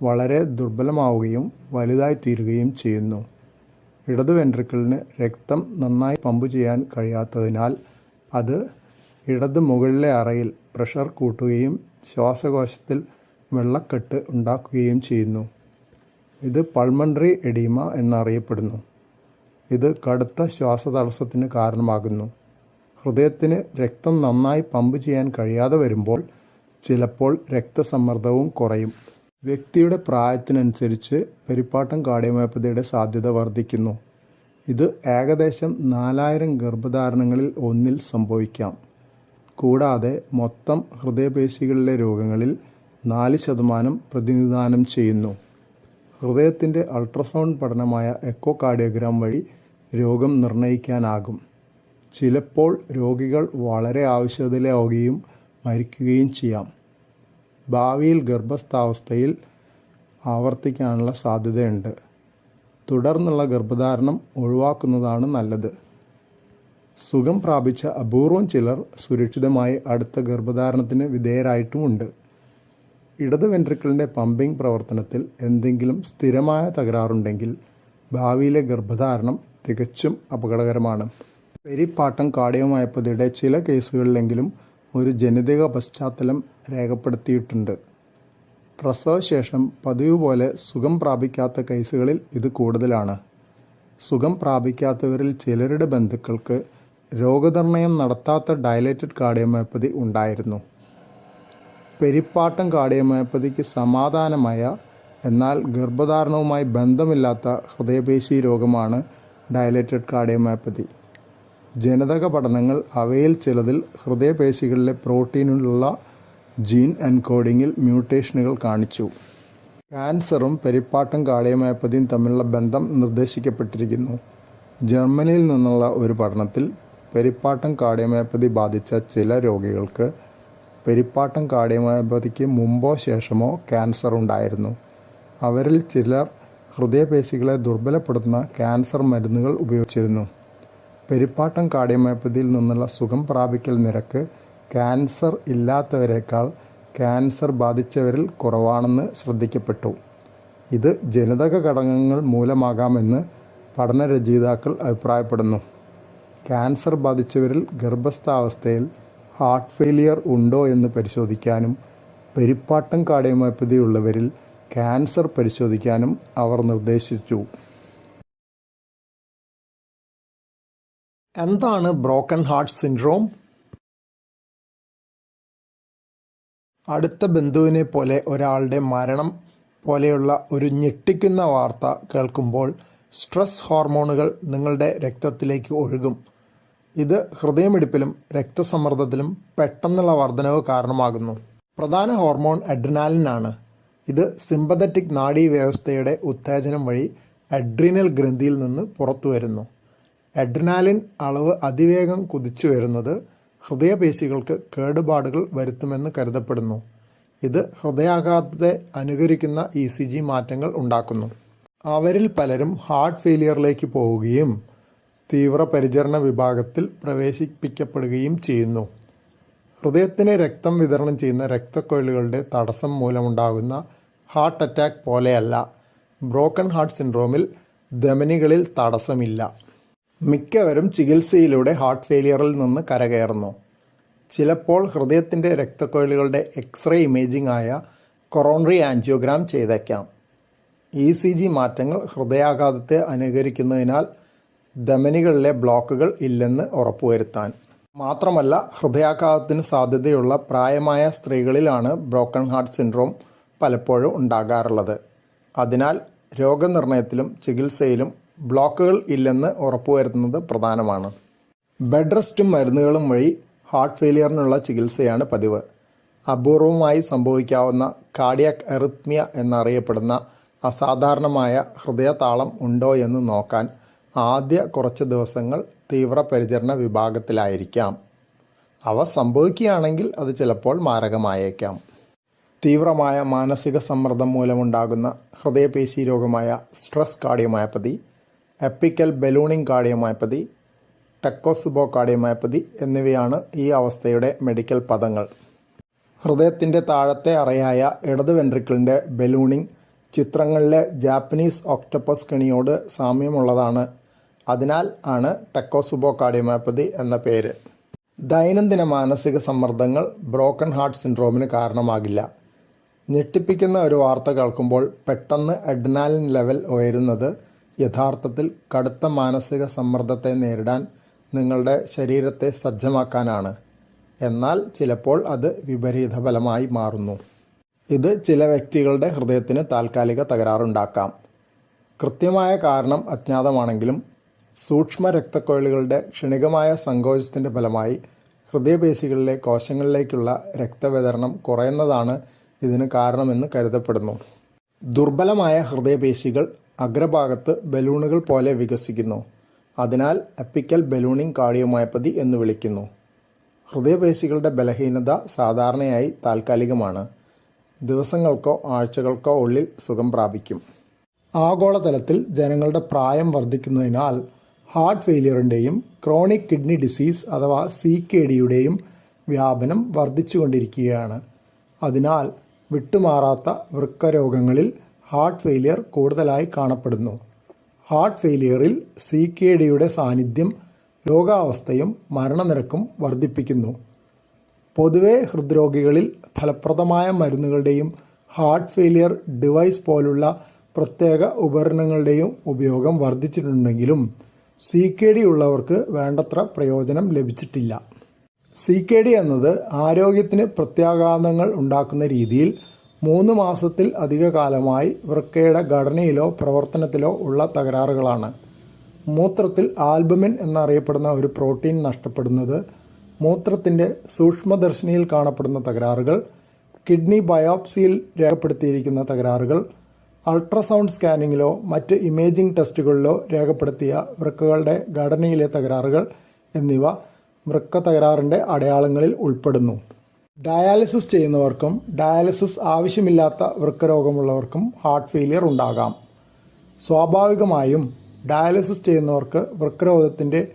വളരെ ദുർബലമാവുകയും വലുതായി തീരുകയും ചെയ്യുന്നു. ഇടത് വെൻട്രിക്കിളിന് രക്തം നന്നായി പമ്പ് ചെയ്യാൻ കഴിയാത്തതിനാൽ അത് ഇടത് മുകളിലെ അറയിൽ പ്രഷർ കൂട്ടുകയും ശ്വാസകോശത്തിൽ വെള്ളക്കെട്ട് ഉണ്ടാക്കുകയും ചെയ്യുന്നു. ഇത് പൾമണറി എഡീമ എന്നറിയപ്പെടുന്നു. ഇത് കടുത്ത ശ്വാസതടസ്സത്തിന് കാരണമാകുന്നു. ഹൃദയത്തിന് രക്തം നന്നായി പമ്പ് ചെയ്യാൻ കഴിയാതെ വരുമ്പോൾ ചിലപ്പോൾ രക്തസമ്മർദ്ദവും കുറയും. വ്യക്തിയുടെ പ്രായത്തിനനുസരിച്ച് പെരിപ്പാട്ടം കാർഡിയോമയോപ്പതിയുടെ സാധ്യത വർദ്ധിക്കുന്നു. ഇത് ഏകദേശം നാലായിരം ഗർഭധാരണങ്ങളിൽ ഒന്നിൽ സംഭവിക്കാം. കൂടാതെ മൊത്തം ഹൃദയപേശികളിലെ രോഗങ്ങളിൽ നാല് ശതമാനം പ്രതിനിധാനം ചെയ്യുന്നു. ഹൃദയത്തിന്റെ അൾട്രാസൗണ്ട് പഠനമായ എക്കോ കാർഡിയോഗ്രാം വഴി രോഗം നിർണയിക്കാനാകും. ചിലപ്പോൾ രോഗികൾ വളരെ ആവശ്യത്തിലാവുകയും മരിക്കുകയും ചെയ്യാം. ഭാവിയിൽ ഗർഭസ്ഥാവസ്ഥയിൽ ആവർത്തിക്കാനുള്ള സാധ്യതയുണ്ട്. തുടർന്നുള്ള ഗർഭധാരണം ഒഴിവാക്കുന്നതാണ് നല്ലത്. സുഖം പ്രാപിച്ച അപൂർവം ചിലർ സുരക്ഷിതമായി അടുത്ത ഗർഭധാരണത്തിന് വിധേയരായിട്ടുമുണ്ട്. ഇടത് വെൻട്രിക്കിളിന്റെ പമ്പിംഗ് പ്രവർത്തനത്തിൽ എന്തെങ്കിലും സ്ഥിരമായ തകരാറുണ്ടെങ്കിൽ ഭാവിയിലെ ഗർഭധാരണം തികച്ചും അപകടകരമാണ്. പെരിപ്പാട്ടം കാർഡിയോമയോപ്പതിയുടെ ചില കേസുകളിലെങ്കിലും ഒരു ജനിതക പശ്ചാത്തലം രേഖപ്പെടുത്തിയിട്ടുണ്ട്. പ്രസവശേഷം പതിവ് പോലെ സുഖം പ്രാപിക്കാത്ത കേസുകളിൽ ഇത് കൂടുതലാണ്. സുഖം പ്രാപിക്കാത്തവരിൽ ചിലരുടെ ബന്ധുക്കൾക്ക് രോഗനിർണയം നടത്താത്ത ഡയലേറ്റഡ് കാർഡിയോമയോപ്പതി ഉണ്ടായിരുന്നു. പെരിപ്പാട്ടം കാർഡിയോമയോപ്പതിക്ക് സമാധാനമായ എന്നാൽ ഗർഭധാരണവുമായി ബന്ധമില്ലാത്ത ഹൃദയപേശി രോഗമാണ് ഡയലേറ്റഡ് കാർഡിയോമയോപ്പതി ജനിതക പഠനങ്ങൾ അവയിൽ ചിലതിൽ ഹൃദയപേശികളിലെ പ്രോട്ടീനിലുള്ള ജീൻ എൻകോഡിങ്ങിൽ മ്യൂട്ടേഷനുകൾ കാണിച്ചു. ക്യാൻസറും പെരിപ്പാട്ടം കാർഡിയോമയോപ്പതിയും തമ്മിലുള്ള ബന്ധം നിർദ്ദേശിക്കപ്പെട്ടിരിക്കുന്നു. ജർമ്മനിയിൽ നിന്നുള്ള ഒരു പഠനത്തിൽ പെരിപ്പാട്ടം കാർഡിയോമയോപ്പതി ബാധിച്ച ചില രോഗികൾക്ക് പെരിപ്പാട്ടം കാർഡിയോമയോപ്പതിക്ക് മുമ്പോ ശേഷമോ ക്യാൻസർ ഉണ്ടായിരുന്നു. അവരിൽ ചിലർ ഹൃദയപേശികളെ ദുർബലപ്പെടുത്തുന്ന ക്യാൻസർ മരുന്നുകൾ ഉപയോഗിച്ചിരുന്നു. പെരിപ്പാട്ടം കാർഡിയോമയോപ്പതിയിൽ നിന്നുള്ള സുഖം പ്രാപിക്കൽ നിരക്ക് ക്യാൻസർ ഇല്ലാത്തവരെക്കാൾ ക്യാൻസർ ബാധിച്ചവരിൽ കുറവാണെന്ന് ശ്രദ്ധിക്കപ്പെട്ടു. ഇത് ജനിതക ഘടകങ്ങൾ മൂലമാകാമെന്ന് പഠനരചയിതാക്കൾ അഭിപ്രായപ്പെടുന്നു. ക്യാൻസർ ബാധിച്ചവരിൽ ഗർഭസ്ഥാവസ്ഥയിൽ ഹാർട്ട് ഫെയിലിയർ ഉണ്ടോ എന്ന് പരിശോധിക്കാനും പെരിപ്പാട്ടം കാർഡിയോമയോപ്പതി ഉള്ളവരിൽ ക്യാൻസർ പരിശോധിക്കാനും അവർ നിർദ്ദേശിച്ചു. എന്താണ് ബ്രോക്കൺ ഹാർട്ട് സിൻഡ്രോം അടുത്ത ബന്ധുവിനെ പോലെ ഒരാളുടെ മരണം പോലെയുള്ള ഒരു ഞെട്ടിക്കുന്ന വാർത്ത കേൾക്കുമ്പോൾ സ്ട്രെസ് ഹോർമോണുകൾ നിങ്ങളുടെ രക്തത്തിലേക്ക് ഒഴുകും. ഇത് ഹൃദയമിടിപ്പിലും രക്തസമ്മർദ്ദത്തിലും പെട്ടെന്നുള്ള വർധനവ് കാരണമാകുന്നു. പ്രധാന ഹോർമോൺ അഡ്രിനാലിനാണ്. ഇത് സിമ്പതറ്റിക് നാഡീ വ്യവസ്ഥയുടെ ഉത്തേജനം വഴി അഡ്രീനൽ ഗ്രന്ഥിയിൽ നിന്ന് പുറത്തു വരുന്നു അഡ്രിനാലിൻ അളവ് അതിവേഗം കുതിച്ചു വരുന്നത് ഹൃദയപേശികൾക്ക് കേടുപാടുകൾ വരുത്തുമെന്ന് കരുതപ്പെടുന്നു. ഇത് ഹൃദയാഘാതത്തെ അനുകരിക്കുന്ന ഇ സി ജി മാറ്റങ്ങൾ ഉണ്ടാക്കുന്നു. അവരിൽ പലരും ഹാർട്ട് ഫെയിലിയറിലേക്ക് പോവുകയും തീവ്രപരിചരണ വിഭാഗത്തിൽ പ്രവേശിപ്പിക്കപ്പെടുകയും ചെയ്യുന്നു. ഹൃദയത്തിന് രക്തം വിതരണം ചെയ്യുന്ന രക്തക്കൊഴലുകളുടെ തടസ്സം മൂലമുണ്ടാകുന്ന ഹാർട്ട് അറ്റാക്ക് പോലെയല്ല. ബ്രോക്കൺ ഹാർട്ട് സിൻഡ്രോമിൽ ധമനികളിൽ തടസ്സമില്ല. മിക്കവരും ചികിത്സയിലൂടെ ഹാർട്ട് ഫെയിലിയറിൽ നിന്ന് കരകയറുന്നു. ചിലപ്പോൾ ഹൃദയത്തിന്റെ രക്തക്കൊഴലുകളുടെ എക്സ്റേ ഇമേജിംഗ് ആയ കൊറോണറി ആൻജിയോഗ്രാം ചെയ്തേക്കാം. ഇ സി ജി മാറ്റങ്ങൾ ഹൃദയാഘാതത്തെ അനുകരിക്കുന്നതിനാൽ ധമനികളിലെ ബ്ലോക്കുകൾ ഇല്ലെന്ന് ഉറപ്പുവരുത്താൻ. മാത്രമല്ല ഹൃദയാഘാതത്തിന് സാധ്യതയുള്ള പ്രായമായ സ്ത്രീകളിലാണ് ബ്രോക്കൺ ഹാർട്ട് സിൻഡ്രോം പലപ്പോഴും ഉണ്ടാകാറുള്ളത്. അതിനാൽ രോഗനിർണയത്തിലും ചികിത്സയിലും ബ്ലോക്കുകൾ ഇല്ലെന്ന് ഉറപ്പുവരുത്തുന്നത് പ്രധാനമാണ്. ബെഡ് റെസ്റ്റും മരുന്നുകളും വഴി ഹാർട്ട് ഫെയിലിയറിനുള്ള ചികിത്സയാണ് പതിവ്. അപൂർവമായി സംഭവിക്കാവുന്ന കാർഡിയാക് എറിത്മിയ എന്നറിയപ്പെടുന്ന അസാധാരണമായ ഹൃദയതാളം ഉണ്ടോ എന്ന് നോക്കാൻ ആദ്യ കുറച്ച് ദിവസങ്ങൾ തീവ്രപരിചരണ വിഭാഗത്തിലായിരിക്കാം. അവ സംഭവിക്കുകയാണെങ്കിൽ അത് ചിലപ്പോൾ മാരകമായേക്കാം. തീവ്രമായ മാനസിക സമ്മർദ്ദം മൂലമുണ്ടാകുന്ന ഹൃദയപേശി രോഗമായ stress cardiomyopathy apical ballooning cardiomyopathy takotsubo cardiomyopathy എന്നിവയാണ് ഈ അവസ്ഥയുടെ മെഡിക്കൽ പദങ്ങൾ. ഹൃദയത്തിന്റെ താഴത്തെ അറയായ ഇടത് വെൻട്രിക്കിളിന്റെ ബലൂണിംഗ് ചിത്രങ്ങളിലെ ജാപ്പനീസ് ഒക്ടപ്പസ് കെണിയോട് സാമ്യമുള്ളതാണ്. അതിനാൽ ആണ് ടെക്കോസുബോ കാർഡിയോമയോപ്പതി എന്ന പേര്. ദൈനംദിന മാനസിക സമ്മർദ്ദങ്ങൾ ബ്രോക്കൺ ഹാർട്ട് സിൻഡ്രോമിന് കാരണമാകില്ല. ഞെട്ടിപ്പിക്കുന്ന ഒരു വാർത്ത കേൾക്കുമ്പോൾ പെട്ടെന്ന് അഡ്നാലിൻ ലെവൽ ഉയരുന്നത് യഥാർത്ഥത്തിൽ കടുത്ത മാനസിക സമ്മർദ്ദത്തെ നേരിടാൻ നിങ്ങളുടെ ശരീരത്തെ സജ്ജമാക്കാനാണ്. എന്നാൽ ചിലപ്പോൾ അത് വിപരീത ഫലമായി മാറുന്നു. ഇത് ചില വ്യക്തികളുടെ ഹൃദയത്തിന് താൽക്കാലിക തകരാറുണ്ടാക്കാം. കൃത്യമായ കാരണം അജ്ഞാതമാണെങ്കിലും സൂക്ഷ്മ രക്തക്കൊഴലുകളുടെ ക്ഷണികമായ സങ്കോചത്തിന്റെ ഫലമായി ഹൃദയപേശികളിലെ കോശങ്ങളിലേക്കുള്ള രക്തവിതരണം കുറയുന്നതാണ് ഇതിന് കാരണമെന്ന് കരുതപ്പെടുന്നു. ദുർബലമായ ഹൃദയപേശികൾ അഗ്രഭാഗത്ത് ബലൂണുകൾ പോലെ വികസിക്കുന്നു. അതിനാൽ അപ്പിക്കൽ ബലൂണിംഗ് കാർഡിയോമയോപ്പതി എന്ന് വിളിക്കുന്നു. ഹൃദയപേശികളുടെ ബലഹീനത സാധാരണയായി താൽക്കാലികമാണ്. ദിവസങ്ങൾക്കോ ആഴ്ചകൾക്കോ ഉള്ളിൽ സുഖം പ്രാപിക്കും. ആഗോളതലത്തിൽ ജനങ്ങളുടെ പ്രായം വർദ്ധിക്കുന്നതിനാൽ ഹാർട്ട് ഫെയിലിയറിന്റെയും ക്രോണിക് കിഡ്നി ഡിസീസ് അഥവാ സി കെ ഡിയുടെയും വ്യാപനം വർദ്ധിച്ചുകൊണ്ടിരിക്കുകയാണ്. അതിനാൽ വിട്ടുമാറാത്ത വൃക്കരോഗങ്ങളിൽ ഹാർട്ട് ഫെയിലിയർ കൂടുതലായി കാണപ്പെടുന്നു. ഹാർട്ട് ഫെയിലിയറിൽ സി കെ ഡിയുടെ സാന്നിധ്യം രോഗാവസ്ഥയും മരണനിരക്കും വർദ്ധിപ്പിക്കുന്നു. പൊതുവെ ഹൃദ്രോഗികളിൽ ഫലപ്രദമായ മരുന്നുകളുടെയും ഹാർട്ട് ഫെയിലിയർ ഡിവൈസ് പോലുള്ള പ്രത്യേക ഉപകരണങ്ങളുടെയും ഉപയോഗം വർദ്ധിച്ചിട്ടുണ്ടെങ്കിലും സി കെ ഡി ഉള്ളവർക്ക് വേണ്ടത്ര പ്രയോജനം ലഭിച്ചിട്ടില്ല. സി കെ ഡി എന്നത് ആരോഗ്യത്തിന് പ്രത്യാഘാതങ്ങൾ ഉണ്ടാക്കുന്ന രീതിയിൽ മൂന്ന് മാസത്തിൽ അധിക കാലമായി വൃക്കയുടെ ഘടനയിലോ പ്രവർത്തനത്തിലോ ഉള്ള തകരാറുകളാണ്. മൂത്രത്തിൽ ആൽബമിൻ എന്നറിയപ്പെടുന്ന ഒരു പ്രോട്ടീൻ നഷ്ടപ്പെടുന്നത് മൂത്രത്തിന്റെ സൂക്ഷ്മദർശിനിയിൽ കാണപ്പെടുന്ന തകരാറുകൾ കിഡ്നി ബയോപ്സിയിൽ രേഖപ്പെടുത്തിയിരിക്കുന്ന തകരാറുകൾ അൾട്രാസൗണ്ട് സ്കാനിങ്ങിലോ മറ്റ് ഇമേജിംഗ് ടെസ്റ്റുകളിലോ രേഖപ്പെടുത്തിയ വൃക്കകളുടെ ഘടനയിലെ തകരാറുകൾ എന്നിവ വൃക്ക തകരാറിന്റെ അടയാളങ്ങളിൽ ഉൾപ്പെടുന്നു. ഡയാലിസിസ് ചെയ്യുന്നവർക്കും ഡയാലിസിസ് ആവശ്യമില്ലാത്ത വൃക്കരോഗമുള്ളവർക്കും ഹാർട്ട് ഫെയിലിയർ ഉണ്ടാകാം. സ്വാഭാവികമായും ഡയാലിസിസ് ചെയ്യുന്നവർക്ക് വൃക്കരോഗത്തിന്റെ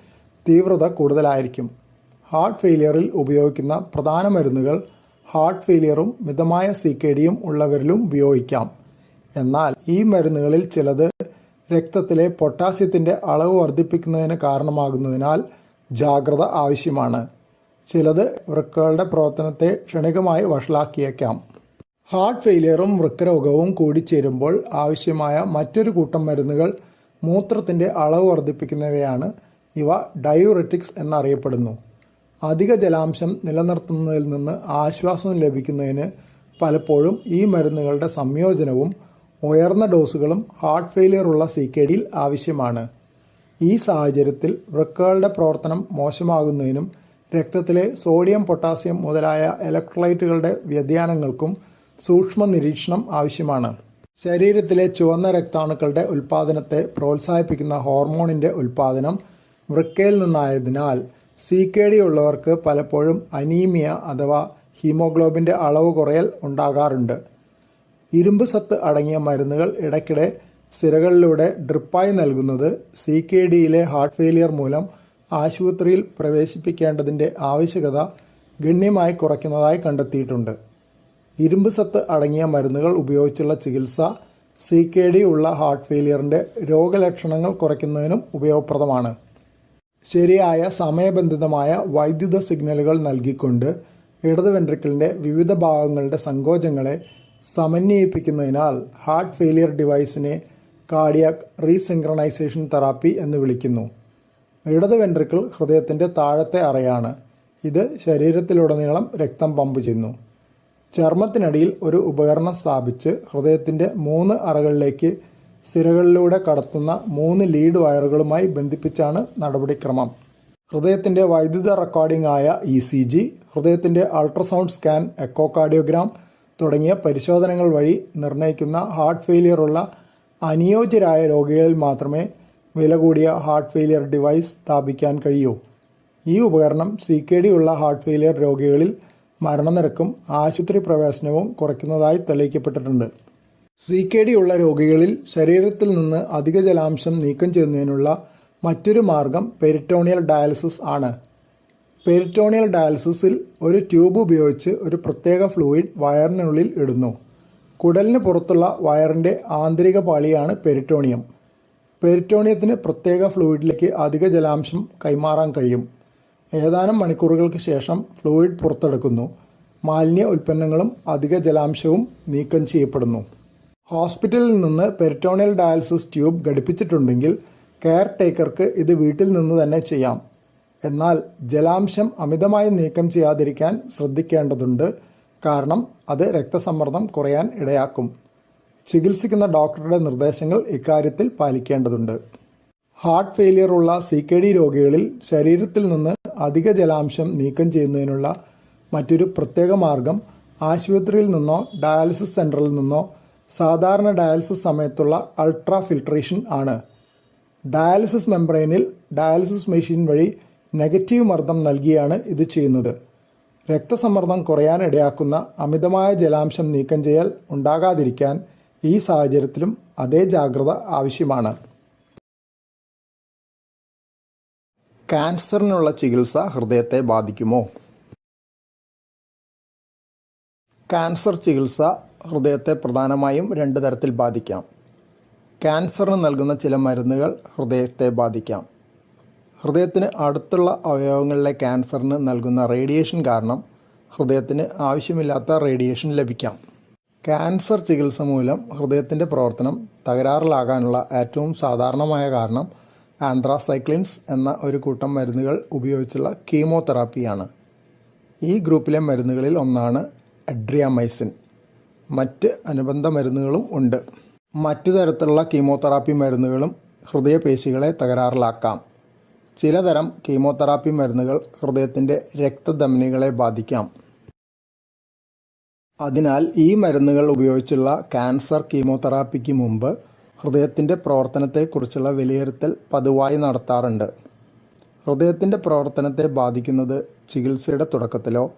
തീവ്രത കൂടുതലായിരിക്കും. ഹാർട്ട് ഫെയിലിയറിൽ ഉപയോഗിക്കുന്ന പ്രധാന മരുന്നുകൾ ഹാർട്ട് ഫെയിലിയറും മിതമായ സി കെ ഡിയും ഉള്ളവരിലും ഉപയോഗിക്കാം. എന്നാൽ ഈ മരുന്നുകളിൽ ചിലത് രക്തത്തിലെ പൊട്ടാസ്യത്തിന്റെ അളവ് വർദ്ധിപ്പിക്കുന്നതിന് കാരണമാകുന്നതിനാൽ ജാഗ്രത ആവശ്യമാണ്. ചിലത് വൃക്കകളുടെ പ്രവർത്തനത്തെ ക്ഷണികമായി വഷളാക്കിയേക്കാം. ഹാർട്ട് ഫെയിലിയറും വൃക്കരോഗവും കൂടിച്ചേരുമ്പോൾ ആവശ്യമായ മറ്റൊരു കൂട്ടം മരുന്നുകൾ മൂത്രത്തിന്റെ അളവ് വർദ്ധിപ്പിക്കുന്നവയാണ്. ഇവ ഡയൂററ്റിക്സ് എന്നറിയപ്പെടുന്നു. അധിക ജലാംശം നിലനിർത്തുന്നതിൽ നിന്ന് ആശ്വാസം ലഭിക്കുന്നതിന് പലപ്പോഴും ഈ മരുന്നുകളുടെ സംയോജനവും ഉയർന്ന ഡോസുകളും ഹാർട്ട് ഫെയിലിയർ ഉള്ള സി കെ ഡിയിൽ ആവശ്യമാണ്. ഈ സാഹചര്യത്തിൽ വൃക്കകളുടെ പ്രവർത്തനം മോശമാകുന്നതിനും രക്തത്തിലെ സോഡിയം പൊട്ടാസ്യം മുതലായ ഇലക്ട്രോലൈറ്റുകളുടെ വ്യതിയാനങ്ങൾക്കും സൂക്ഷ്മ നിരീക്ഷണം ആവശ്യമാണ്. ശരീരത്തിലെ ചുവന്ന രക്താണുക്കളുടെ ഉൽപ്പാദനത്തെ പ്രോത്സാഹിപ്പിക്കുന്ന ഹോർമോണിന്റെ ഉൽപ്പാദനം വൃക്കയിൽ നിന്നായതിനാൽ സി കെ ഡി ഉള്ളവർക്ക് പലപ്പോഴും അനീമിയ അഥവാ ഹീമോഗ്ലോബിന്റെ അളവ് കുറയൽ ഉണ്ടാകാറുണ്ട്. ഇരുമ്പ് സത്ത് അടങ്ങിയ മരുന്നുകൾ ഇടയ്ക്കിടെ സിരകളിലൂടെ ഡ്രിപ്പായി നൽകുന്നത് സി കെ ഡിയിലെ ഹാർട്ട് ഫെയിലിയർ മൂലം ആശുപത്രിയിൽ പ്രവേശിപ്പിക്കേണ്ടതിന്റെ ആവശ്യകത ഗണ്യമായി കുറയ്ക്കുന്നതായി കണ്ടെത്തിയിട്ടുണ്ട്. ഇരുമ്പ് സത്ത് അടങ്ങിയ മരുന്നുകൾ ഉപയോഗിച്ചുള്ള ചികിത്സ സി കെ ഡി ഉള്ള ഹാർട്ട് ഫെയിലിയറിന്റെ രോഗലക്ഷണങ്ങൾ കുറയ്ക്കുന്നതിനും ഉപയോഗപ്രദമാണ്. ശരിയായ സമയബന്ധിതമായ വൈദ്യുത സിഗ്നലുകൾ നൽകിക്കൊണ്ട് ഇടത് വെൻട്രിക്കിളിന്റെ വിവിധ ഭാഗങ്ങളുടെ സങ്കോചങ്ങളെ സമന്വയിപ്പിക്കുന്നതിനാൽ ഹാർട്ട് ഫെയിലിയർ ഡിവൈസിനെ കാർഡിയാക് റീസിങ്ക്രണൈസേഷൻ തെറാപ്പി എന്ന് വിളിക്കുന്നു. ഇടത് വെൻട്രിക്കിൾ ഹൃദയത്തിന്റെ താഴത്തെ അറയാണ്. ഇത് ശരീരത്തിലുടനീളം രക്തം പമ്പ് ചെയ്യുന്നു. ചർമ്മത്തിനടിയിൽ ഒരു ഉപകരണം സ്ഥാപിച്ച് ഹൃദയത്തിന്റെ മൂന്ന് അറകളിലേക്ക് സിരകളിലൂടെ കടത്തുന്ന മൂന്ന് ലീഡ് വയറുകളുമായി ബന്ധിപ്പിച്ചാണ് നടപടിക്രമം. ഹൃദയത്തിന്റെ വൈദ്യുത റെക്കോർഡിംഗ് ആയ ഇ സി ജി ഹൃദയത്തിന്റെ അൾട്രാസൗണ്ട് സ്കാൻ എക്കോകാർഡിയോഗ്രാം തുടങ്ങിയ പരിശോധനകൾ വഴി നിർണയിക്കുന്ന ഹാർട്ട് ഫെയിലിയർ ഉള്ള അനുയോജ്യരായ രോഗികളിൽ മാത്രമേ വില കൂടിയ ഹാർട്ട് ഫെയിലിയർ ഡിവൈസ് സ്ഥാപിക്കാൻ കഴിയൂ. ഈ ഉപകരണം സി കെ ഡി ഉള്ള ഹാർട്ട് ഫെയിലിയർ രോഗികളിൽ മരണനിരക്കും ആശുപത്രി പ്രവേശനവും കുറയ്ക്കുന്നതായി തെളിയിക്കപ്പെട്ടിട്ടുണ്ട്. സി കെ ഡി ഉള്ള രോഗികളിൽ ശരീരത്തിൽ നിന്ന് അധിക ജലാംശം നീക്കം ചെയ്യുന്നതിനുള്ള മറ്റൊരു മാർഗം പെരിറ്റോണിയൽ ഡയാലിസിസ് ആണ്. പെരിറ്റോണിയൽ ഡയാലിസിസിൽ ഒരു ട്യൂബ് ഉപയോഗിച്ച് ഒരു പ്രത്യേക ഫ്ലൂയിഡ് വയറിനുള്ളിൽ ഇടുന്നു. കുടലിന് പുറത്തുള്ള വയറിന്റെ ആന്തരിക പാളിയാണ് പെരിറ്റോണിയം. പെരിറ്റോണിയത്തിന് പ്രത്യേക ഫ്ലൂയിഡിലേക്ക് അധിക ജലാംശം കൈമാറാൻ കഴിയും. ഏതാനും മണിക്കൂറുകൾക്ക് ശേഷം ഫ്ലൂയിഡ് പുറത്തെടുക്കുന്നു. മാലിന്യ ഉൽപ്പന്നങ്ങളും അധിക ജലാംശവും നീക്കം ചെയ്യപ്പെടുന്നു. ഹോസ്പിറ്റലിൽ നിന്ന് പെരിറ്റോണിയൽ ഡയാലിസിസ് ട്യൂബ് ഘടിപ്പിച്ചിട്ടുണ്ടെങ്കിൽ കെയർ ടേക്കർക്ക് ഇത് വീട്ടിൽ നിന്ന് തന്നെ ചെയ്യാം. എന്നാൽ ജലാംശം അമിതമായി നീക്കം ചെയ്യാതിരിക്കാൻ ശ്രദ്ധിക്കേണ്ടതുണ്ട്. കാരണം അത് രക്തസമ്മർദ്ദം കുറയാൻ ഇടയാക്കും. ചികിത്സിക്കുന്ന ഡോക്ടറുടെ നിർദ്ദേശങ്ങൾ ഇക്കാര്യത്തിൽ പാലിക്കേണ്ടതുണ്ട്. ഹാർട്ട് ഫെയിലിയർ ഉള്ള സി കെ ഡി രോഗികളിൽ ശരീരത്തിൽ നിന്ന് അധിക ജലാംശം നീക്കം ചെയ്യുന്നതിനുള്ള മറ്റൊരു പ്രത്യേക മാർഗം ആശുപത്രിയിൽ നിന്നോ ഡയാലിസിസ് സെന്ററിൽ നിന്നോ സാധാരണ ഡയാലിസിസ് സമയത്തുള്ള അൾട്രാ ഫിൽട്രേഷൻ ആണ്. ഡയാലിസിസ് മെംബ്രെയിനിൽ ഡയാലിസിസ് മെഷീൻ വഴി നെഗറ്റീവ് മർദ്ദം നൽകിയാണ് ഇത് ചെയ്യുന്നത്. രക്തസമ്മർദ്ദം കുറയാനിടയാക്കുന്ന അമിതമായ ജലാംശം നീക്കം ചെയ്യൽ ഉണ്ടാകാതിരിക്കാൻ ഈ സാഹചര്യത്തിലും അതേ ജാഗ്രത ആവശ്യമാണ്. ക്യാൻസറിനുള്ള ചികിത്സ ഹൃദയത്തെ ബാധിക്കുമോ? ക്യാൻസർ ചികിത്സ ഹൃദയത്തെ പ്രധാനമായും രണ്ട് തരത്തിൽ ബാധിക്കാം. ക്യാൻസറിന് നൽകുന്ന ചില മരുന്നുകൾ ഹൃദയത്തെ ബാധിക്കാം. ഹൃദയത്തിന് അടുത്തുള്ള അവയവങ്ങളിലെ ക്യാൻസറിന് നൽകുന്ന റേഡിയേഷൻ കാരണം ഹൃദയത്തിന് ആവശ്യമില്ലാത്ത റേഡിയേഷൻ ലഭിക്കാം. ക്യാൻസർ ചികിത്സ മൂലം ഹൃദയത്തിന്റെ പ്രവർത്തനം തകരാറിലാകാനുള്ള ഏറ്റവും സാധാരണമായ കാരണം ആന്ത്രാസൈക്ലിൻസ് എന്ന ഒരു കൂട്ടം മരുന്നുകൾ ഉപയോഗിച്ചുള്ള കീമോതെറാപ്പിയാണ്. ഈ ഗ്രൂപ്പിലെ മരുന്നുകളിൽ ഒന്നാണ് അഡ്രിയാമൈസിൻ. മറ്റ് അനുബന്ധ മരുന്നുകളും ഉണ്ട്. മറ്റു തരത്തിലുള്ള കീമോതെറാപ്പി മരുന്നുകളും ഹൃദയപേശികളെ തകരാറിലാക്കാം. ചിലതരം കീമോതെറാപ്പി മരുന്നുകൾ ഹൃദയത്തിന്റെ രക്തധമനികളെ ബാധിക്കാം. അതിനാൽ ഈ മരുന്നുകൾ ഉപയോഗിച്ചുള്ള ക്യാൻസർ കീമോതെറാപ്പിക്ക് മുമ്പ് ഹൃദയത്തിന്റെ പ്രവർത്തനത്തെക്കുറിച്ചുള്ള വിലയിരുത്തൽ പതിവായി നടത്താറുണ്ട്. ഹൃദയത്തിന്റെ പ്രവർത്തനത്തെ ബാധിക്കുന്നത് ചികിത്സയുടെ തുടക്കത്തിലോ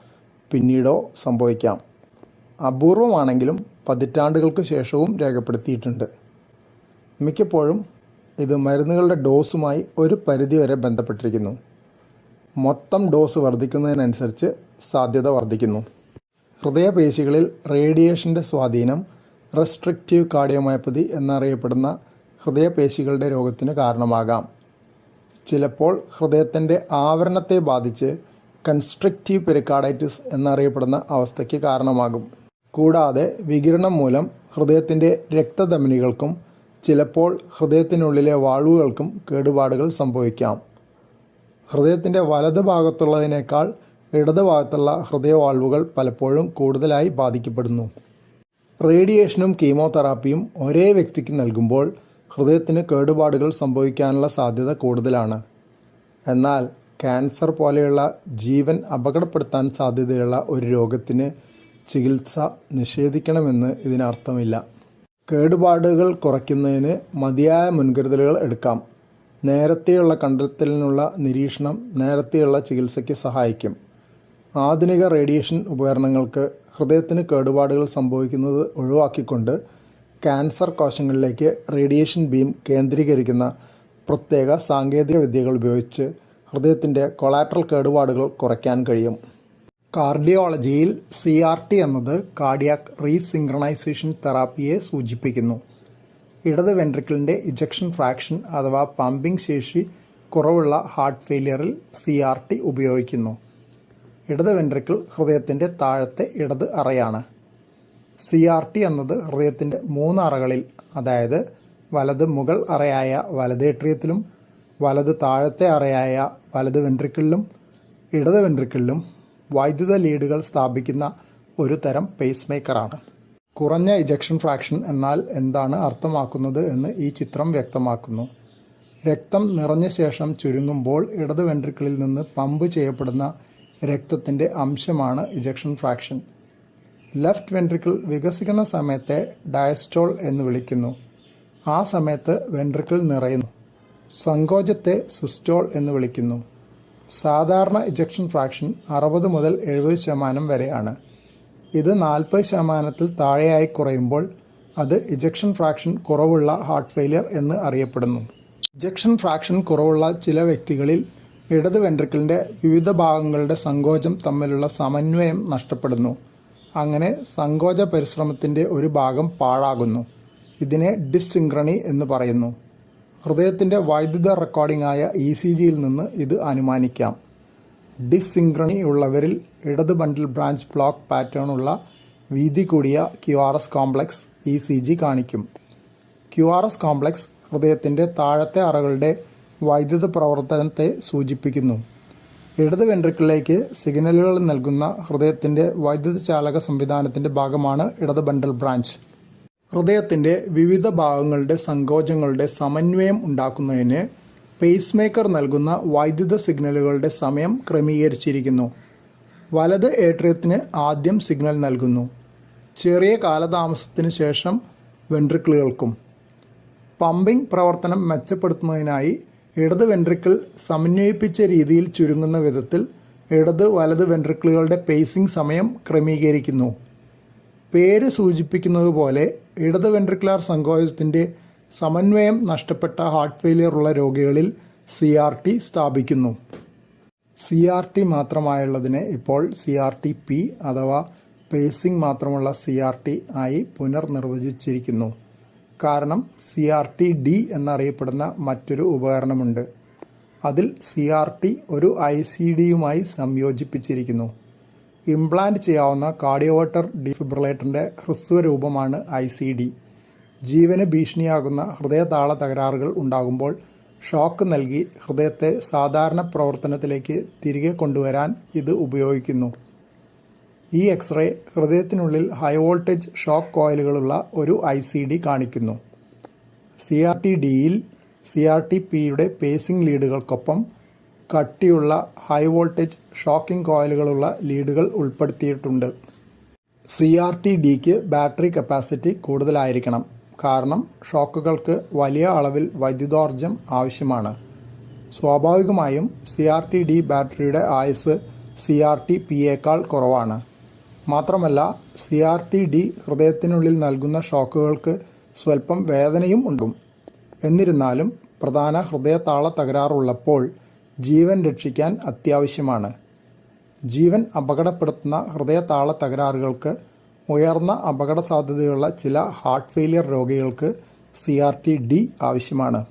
പിന്നീടോ സംഭവിക്കാം. അപൂർവമാണെങ്കിലും പതിറ്റാണ്ടുകൾക്ക് ശേഷവും രേഖപ്പെടുത്തിയിട്ടുണ്ട്. മിക്കപ്പോഴും ഇത് മരുന്നുകളുടെ ഡോസുമായി ഒരു പരിധിവരെ ബന്ധപ്പെട്ടിരിക്കുന്നു. മൊത്തം ഡോസ് വർദ്ധിക്കുന്നതിനനുസരിച്ച് സാധ്യത വർദ്ധിക്കുന്നു. ഹൃദയപേശികളിൽ റേഡിയേഷന്റെ സ്വാധീനം റെസ്ട്രിക്റ്റീവ് കാർഡിയോമയോപ്പതി എന്നറിയപ്പെടുന്ന ഹൃദയപേശികളുടെ രോഗത്തിന് കാരണമാകാം. ചിലപ്പോൾ ഹൃദയത്തിന്റെ ആവരണത്തെ ബാധിച്ച് കൺസ്ട്രക്റ്റീവ് പെരിക്കാർഡൈറ്റിസ് എന്നറിയപ്പെടുന്ന അവസ്ഥയ്ക്ക് കാരണമാകും. കൂടാതെ വികിരണം മൂലം ഹൃദയത്തിന്റെ രക്തധമനികൾക്കും ചിലപ്പോൾ ഹൃദയത്തിനുള്ളിലെ വാൾവുകൾക്കും കേടുപാടുകൾ സംഭവിക്കാം. ഹൃദയത്തിന്റെ വലത് ഭാഗത്തുള്ളതിനേക്കാൾ ഇടത് ഭാഗത്തുള്ള ഹൃദയവാൾവുകൾ പലപ്പോഴും കൂടുതലായി ബാധിക്കപ്പെടുന്നു. റേഡിയേഷനും കീമോതെറാപ്പിയും ഒരേ വ്യക്തിക്ക് നൽകുമ്പോൾ ഹൃദയത്തിന് കേടുപാടുകൾ സംഭവിക്കാനുള്ള സാധ്യത കൂടുതലാണ്. എന്നാൽ ക്യാൻസർ പോലെയുള്ള ജീവൻ അപകടപ്പെടുത്താൻ സാധ്യതയുള്ള ഒരു രോഗത്തിന് ചികിത്സ നിഷേധിക്കണമെന്ന് ഇതിനർത്ഥമില്ല. കേടുപാടുകൾ കുറയ്ക്കുന്നതിന് മതിയായ മുൻകരുതലുകൾ എടുക്കാം. നേരത്തെയുള്ള കണ്ടെത്തലിനുള്ള നിരീക്ഷണം നേരത്തെയുള്ള ചികിത്സയ്ക്ക് സഹായിക്കും. ആധുനിക റേഡിയേഷൻ ഉപകരണങ്ങൾക്ക് ഹൃദയത്തിന് കേടുപാടുകൾ സംഭവിക്കുന്നത് ഒഴിവാക്കിക്കൊണ്ട് ക്യാൻസർ കോശങ്ങളിലേക്ക് റേഡിയേഷൻ ബീം കേന്ദ്രീകരിക്കുന്ന പ്രത്യേക സാങ്കേതിക വിദ്യകൾ ഉപയോഗിച്ച് ഹൃദയത്തിന്റെ കൊളാട്രൽ കേടുപാടുകൾ കുറയ്ക്കാൻ കഴിയും. കാർഡിയോളജിയിൽ സി ആർ ടി എന്നത് കാർഡിയാക് റീസിങ്ക്രണൈസേഷൻ തെറാപ്പിയെ സൂചിപ്പിക്കുന്നു. ഇടത് വെൻട്രിക്കിളിന്റെ ഇജക്ഷൻ ഫ്രാക്ഷൻ അഥവാ പമ്പിംഗ് ശേഷി കുറവുള്ള ഹാർട്ട് ഫെയിലിയറിൽ സി ആർ ടി ഉപയോഗിക്കുന്നു. ഇടത് വെൻട്രിക്കിൾ ഹൃദയത്തിന്റെ താഴത്തെ ഇടത് അറയാണ്. സി ആർ ടി എന്നത് ഹൃദയത്തിന്റെ മൂന്ന് അറകളിൽ അതായത് വലത് മുകൾ അറയായ വലത് ഏട്രിയത്തിലും വലത് താഴത്തെ അറയായ വലത് വെൻട്രിക്കിളിലും ഇടത് വെൻട്രിക്കിളിലും വൈദ്യുത ലീഡുകൾ സ്ഥാപിക്കുന്ന ഒരു തരം പേസ് മേക്കറാണ് കുറഞ്ഞ ഇജക്ഷൻ ഫ്രാക്ഷൻ എന്നാൽ എന്താണ് അർത്ഥമാക്കുന്നത് എന്ന് ഈ ചിത്രം വ്യക്തമാക്കുന്നു. രക്തം നിറഞ്ഞ ശേഷം ചുരുങ്ങുമ്പോൾ ഇടത് വെൻട്രിക്കിളിൽ നിന്ന് പമ്പ് ചെയ്യപ്പെടുന്ന രക്തത്തിന്റെ അംശമാണ് ഇജക്ഷൻ ഫ്രാക്ഷൻ ലെഫ്റ്റ് വെൻട്രിക്കിൾ വികസിക്കുന്ന സമയത്തെ ഡയസ്റ്റോൾ എന്ന് വിളിക്കുന്നു. ആ സമയത്ത് വെൻട്രിക്കിൾ നിറയുന്നു. സങ്കോചത്തെ സിസ്റ്റോൾ എന്ന് വിളിക്കുന്നു. സാധാരണ ഇജക്ഷൻ ഫ്രാക്ഷൻ അറുപത് മുതൽ എഴുപത് ശതമാനം വരെയാണ്. ഇത് നാൽപ്പത് ശതമാനത്തിൽ താഴെയായി കുറയുമ്പോൾ അത് ഇജക്ഷൻ ഫ്രാക്ഷൻ കുറവുള്ള ഹാർട്ട് ഫെയിലിയർ എന്ന് അറിയപ്പെടുന്നു. ഇജക്ഷൻ ഫ്രാക്ഷൻ കുറവുള്ള ചില വ്യക്തികളിൽ ഇടത് വെൻട്രിക്കിളിന്റെ വിവിധ ഭാഗങ്ങളുടെ സങ്കോചം തമ്മിലുള്ള സമന്വയം നഷ്ടപ്പെടുന്നു. അങ്ങനെ സങ്കോച പരിശ്രമത്തിന്റെ ഒരു ഭാഗം പാഴാകുന്നു. ഇതിനെ ഡിസ്സിങ്ക്രണി എന്ന് പറയുന്നു. ഹൃദയത്തിന്റെ വൈദ്യുത റെക്കോർഡിംഗ് ആയ ഇ സി ജിയിൽ നിന്ന് ഇത് അനുമാനിക്കാം. ഡിസിങ്ക്രണി ഉള്ളവരിൽ ഇടത് ബണ്ടിൽ ബ്രാഞ്ച് ബ്ലോക്ക് പാറ്റേൺ ഉള്ള വീതി കൂടിയ Q R S complex E C G കാണിക്കും. ക്യു ആർ എസ് കോംപ്ലക്സ് ഹൃദയത്തിന്റെ താഴത്തെ അറകളുടെ വൈദ്യുത പ്രവർത്തനത്തെ സൂചിപ്പിക്കുന്നു. ഇടത് വെൻട്രിക്കിളിലേക്ക് സിഗ്നലുകൾ നൽകുന്ന ഹൃദയത്തിന്റെ വൈദ്യുത ചാലക സംവിധാനത്തിന്റെ ഭാഗമാണ് ഇടത് ബണ്ടൽ ബ്രാഞ്ച്. ഹൃദയത്തിന്റെ വിവിധ ഭാഗങ്ങളുടെ സങ്കോചങ്ങളുടെ സമന്വയം ഉണ്ടാക്കുന്നതിന് പേസ് മേക്കർ നൽകുന്ന വൈദ്യുത സിഗ്നലുകളുടെ സമയം ക്രമീകരിച്ചിരിക്കുന്നു. വലത് ഏട്രിയത്തിന് ആദ്യം സിഗ്നൽ നൽകുന്നു. ചെറിയ കാലതാമസത്തിന് ശേഷം വെൻട്രിക്കിളുകൾക്കും പമ്പിംഗ് പ്രവർത്തനം മെച്ചപ്പെടുത്തുന്നതിനായി ഇടത് വെൻട്രിക്കിൾ സമന്വയിപ്പിച്ച രീതിയിൽ ചുരുങ്ങുന്ന വിധത്തിൽ ഇടത് വലത് വെൻട്രിക്കിളുകളുടെ പേസിംഗ് സമയം ക്രമീകരിക്കുന്നു. പേര് സൂചിപ്പിക്കുന്നത് പോലെ ഇടത് വെൻട്രിക്കുലാർ സങ്കോചത്തിന്റെ സമന്വയം നഷ്ടപ്പെട്ട ഹാർട്ട് ഫെയിലിയർ ഉള്ള രോഗികളിൽ സി ആർ ടി സ്ഥാപിക്കുന്നു. സി ആർ ടി മാത്രമായുള്ളതിനെ ഇപ്പോൾ സി ആർ ടി പി അഥവാ പേസിംഗ് മാത്രമുള്ള സി ആർ ടി ആയി പുനർനിർവചിച്ചിരിക്കുന്നു. കാരണം സി ആർ ടി ഡി എന്നറിയപ്പെടുന്ന മറ്റൊരു ഉപകരണമുണ്ട്. അതിൽ സി ആർ ടി ഒരു ഐ സി ഡിയുമായി സംയോജിപ്പിച്ചിരിക്കുന്നു. ഇംപ്ലാന്റ് ചെയ്യാവുന്ന കാർഡിയോവട്ടർ ഡിഫിബ്രിലേറ്ററിന്റെ ഹ്രസ്വ രൂപമാണ് ഐ സി ഡി. ജീവന് ഭീഷണിയാകുന്ന ഹൃദയതാള തകരാറുകൾ ഉണ്ടാകുമ്പോൾ ഷോക്ക് നൽകി ഹൃദയത്തെ സാധാരണ പ്രവർത്തനത്തിലേക്ക് തിരികെ കൊണ്ടുവരാൻ ഇത് ഉപയോഗിക്കുന്നു. ഈ എക്സ്റേ ഹൃദയത്തിനുള്ളിൽ ഹൈ വോൾട്ടേജ് ഷോക്ക് കോയിലുകളുള്ള ഒരു ഐ സി ഡി കാണിക്കുന്നു. സി ആർ ടി ഡിയിൽ സി ആർ ടി പിയുടെ പേസിംഗ് ലീഡുകൾക്കൊപ്പം കട്ടിയുള്ള ഹൈ വോൾട്ടേജ് ഷോക്കിംഗ് കോയിലുകളുള്ള ലീഡുകൾ ഉൾപ്പെടുത്തിയിട്ടുണ്ട്. സി ആർ ടി ഡിക്ക് ബാറ്ററി കപ്പാസിറ്റി കൂടുതലായിരിക്കണം. കാരണം ഷോക്കുകൾക്ക് വലിയ അളവിൽ വൈദ്യുതോർജം ആവശ്യമാണ്. സ്വാഭാവികമായും സി ആർ ടി ഡി ബാറ്ററിയുടെ ആയുസ് സി ആർ ടി പിയേക്കാൾ കുറവാണ്. മാത്രമല്ല സി ആർ ടി ഡി ഹൃദയത്തിനുള്ളിൽ നൽകുന്ന ഷോക്കുകൾക്ക് സ്വല്പം വേദനയും ഉണ്ടാകും. എന്നിരുന്നാലും പ്രധാന ഹൃദയതാള തകരാറുള്ളപ്പോൾ ജീവൻ രക്ഷിക്കാൻ അത്യാവശ്യമാണ്. ജീവൻ അപകടപ്പെടുത്തുന്ന ഹൃദയതാള തകരാറുകൾക്ക് ഉയർന്ന അപകട സാധ്യതയുള്ള ചില ഹാർട്ട് ഫെയിലിയർ രോഗികൾക്ക് സി ആർ ടി ഡി ആവശ്യമാണ്.